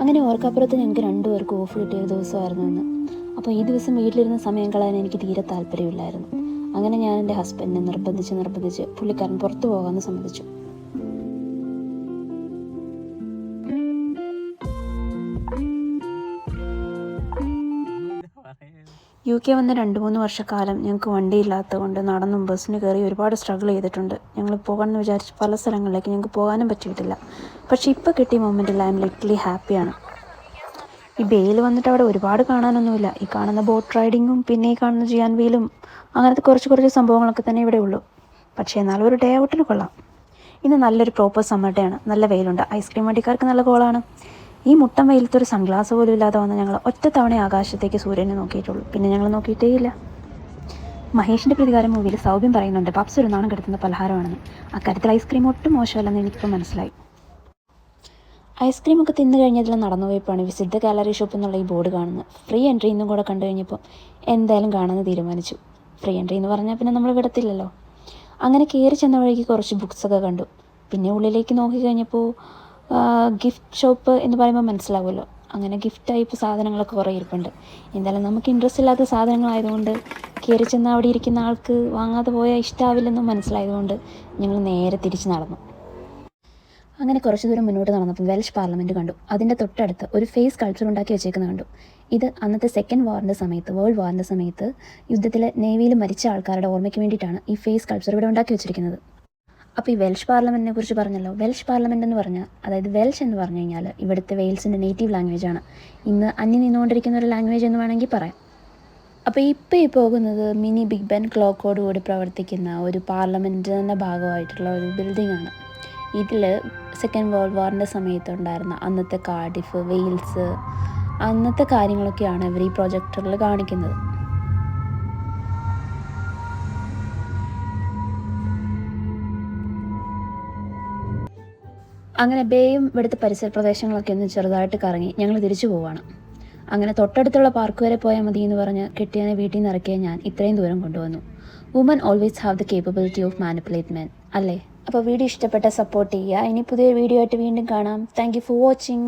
അങ്ങനെ ഓർക്കപ്പുറത്ത് ഞങ്ങൾക്ക് രണ്ടുപേർക്കും ഓഫ് കിട്ടിയ ഒരു ദിവസമായിരുന്നു ഇന്ന് അപ്പോൾ ഈ ദിവസം വീട്ടിലിരുന്ന സമയം കളയാൻ എനിക്ക് തീരെ താല്പര്യമില്ലായിരുന്നു. അങ്ങനെ ഞാൻ എന്റെ ഹസ്ബൻഡിനെ നിർബന്ധിച്ച് നിർബന്ധിച്ച് പുള്ളിക്കാരൻ പുറത്തു പോകാമെന്ന് സമ്മതിച്ചു. യു കെ വന്ന രണ്ട് മൂന്ന് വർഷക്കാലം ഞങ്ങൾക്ക് വണ്ടി ഇല്ലാത്തതുകൊണ്ട് നടന്നും ബസ്സിന് കയറി ഒരുപാട് സ്ട്രഗിൾ ചെയ്തിട്ടുണ്ട്. ഞങ്ങൾ പോകണമെന്ന് വിചാരിച്ച് പല സ്ഥലങ്ങളിലേക്ക് ഞങ്ങൾക്ക് പോകാനും പറ്റിയിട്ടില്ല. പക്ഷേ ഇപ്പോൾ കിട്ടിയ മൊമെന്റിൽ ഐ എം ലിറ്റലി ഹാപ്പിയാണ് ഈ ബേയിൽ വന്നിട്ട് അവിടെ ഒരുപാട് കാണാനൊന്നുമില്ല. ഈ കാണുന്ന ബോട്ട് റൈഡിങ്ങും പിന്നെ ഈ കാണുന്ന ജിയാൻ വീലും അങ്ങനത്തെ കുറച്ച് കുറച്ച് സംഭവങ്ങളൊക്കെ തന്നെ ഇവിടെ ഉള്ളൂ. പക്ഷേ എന്നാലും ഒരു ഡേ ഔട്ടിന് കൊള്ളാം. ഇന്ന് നല്ലൊരു പ്രോപ്പർ സമ്മർ ഡേ ആണ്. നല്ല വെയിലുണ്ട്. ഐസ്ക്രീം വണ്ടിക്കാർക്ക് നല്ല കോളാണ് ഈ മുട്ടം വെയിലത്ത് ഒരു സൺഗ്ലാസ് പോലും ഇല്ലാതെ വന്ന് ഞങ്ങൾ ഒറ്റ തവണ ആകാശത്തേക്ക് സൂര്യനെ നോക്കിയിട്ടുള്ളൂ. പിന്നെ ഞങ്ങൾ നോക്കിയിട്ടേയില്ല. മഹേഷിന്റെ പ്രതികാരം മൂവിയിൽ സൗഭ്യം പറയുന്നുണ്ട് പപ്സ് ഒരു നാണം കെടുത്തുന്ന പലഹാരമാണെന്ന്. അക്കാര്യത്തിൽ ഐസ്ക്രീം ഒട്ടും മോശമല്ലെന്ന് എനിക്കിപ്പോൾ മനസ്സിലായി. ഐസ്ക്രീം ഒക്കെ തിന്നു കഴിഞ്ഞതിൽ നടന്നു വിശുദ്ധ ഗാലറി ഷോപ്പ് എന്നുള്ള ഈ ബോർഡ് കാണുന്നത്. ഫ്രീ എൻട്രി എന്നും കൂടെ കണ്ടു കഴിഞ്ഞപ്പോൾ എന്തായാലും കാണാമെന്ന് തീരുമാനിച്ചു. ഫ്രീ എൻട്രി എന്ന് പറഞ്ഞാൽ പിന്നെ നമ്മൾ വിടത്തില്ലല്ലോ. അങ്ങനെ കയറി ചെന്ന വഴിക്ക് കുറച്ച് ബുക്സൊക്കെ കണ്ടു. പിന്നെ ഉള്ളിലേക്ക് നോക്കി കഴിഞ്ഞപ്പോൾ ഗിഫ്റ്റ് ഷോപ്പ് എന്ന് പറയുമ്പോൾ മനസ്സിലാവുമല്ലോ. അങ്ങനെ ഗിഫ്റ്റ് ടൈപ്പ് സാധനങ്ങളൊക്കെ കുറേ ഇരിപ്പുണ്ട്. എന്തായാലും നമുക്ക് ഇൻട്രസ്റ്റ് ഇല്ലാത്ത സാധനങ്ങളായതുകൊണ്ട് കയറി ചെന്ന് അവിടെ ഇരിക്കുന്ന ആൾക്ക് വാങ്ങാതെ പോയാൽ ഇഷ്ടാവില്ലെന്നും മനസ്സിലായതുകൊണ്ട് ഞങ്ങൾ നേരെ തിരിച്ച് നടന്നു. അങ്ങനെ കുറച്ച് ദൂരം മുന്നോട്ട് നടന്നപ്പോൾ വെൽഷ് പാർലമെന്റ് കണ്ടു. അതിന്റെ തൊട്ടടുത്ത് ഒരു ഫേസ് കൾച്ചർ ഉണ്ടാക്കി വെച്ചേക്കുന്നത് കണ്ടു. ഇത് അന്നത്തെ സെക്കൻഡ് വാറിന്റെ സമയത്ത് വേൾഡ് വാറിന്റെ സമയത്ത് യുദ്ധത്തിൽ നേവിയിൽ മരിച്ച ആൾക്കാരുടെ ഓർമ്മയ്ക്ക് വേണ്ടിയിട്ടാണ് ഈ ഫേസ് കൾച്ചർ ഇവിടെ ഉണ്ടാക്കി വെച്ചിരിക്കുന്നത്. അപ്പോൾ ഈ വെൽഷ് പാർലമെന്റിനെ കുറിച്ച് പറഞ്ഞല്ലോ. വെൽഷ് പാർലമെന്റ് എന്ന് പറഞ്ഞാൽ അതായത് വെൽഷ് എന്ന് പറഞ്ഞു കഴിഞ്ഞാൽ ഇവിടുത്തെ വെയിൽസിന്റെ നേറ്റീവ് ലാംഗ്വേജ് ആണ്. ഇന്ന് അന്യം നിന്നുകൊണ്ടിരിക്കുന്ന ഒരു ലാംഗ്വേജ് എന്ന് വേണമെങ്കിൽ പറയാം. അപ്പോൾ ഇപ്പോൾ ഈ പോകുന്നത് മിനി ബിഗ് ബെൻ ക്ലോക്കോട് കൂടി പ്രവർത്തിക്കുന്ന ഒരു പാർലമെന്റിന്റെ ഭാഗമായിട്ടുള്ള ഒരു ബിൽഡിംഗ് ആണ്. ഇതിൽ സെക്കൻഡ് വേൾഡ് വാറിന്റെ സമയത്തുണ്ടായിരുന്ന അന്നത്തെ കാർഡിഫ് വെയിൽസ് അന്നത്തെ കാര്യങ്ങളൊക്കെയാണ് ഇവർ ഈ പ്രൊജക്ടറിൽ കാണിക്കുന്നത്. അങ്ങനെ ബേയും ഇവിടുത്തെ പരിസര പ്രദേശങ്ങളൊക്കെ ഒന്ന് ചെറുതായിട്ട് കറങ്ങി ഞങ്ങൾ തിരിച്ചു പോവാണ്. അങ്ങനെ തൊട്ടടുത്തുള്ള പാർക്ക് വരെ പോയാൽ മതി എന്ന് പറഞ്ഞ് കെട്ടിയനെ വീട്ടിൽ നിന്ന് ഇറക്കിയ ഞാൻ ഇത്രയും ദൂരം കൊണ്ടുവന്നു. Woman always have the capability of manipulate men അല്ലേ? അപ്പോൾ വീഡിയോ ഇഷ്ടപ്പെട്ട സപ്പോർട്ട് ചെയ്യുക. ഇനി പുതിയ വീഡിയോ ആയിട്ട് വീണ്ടും കാണാം. Thank you for watching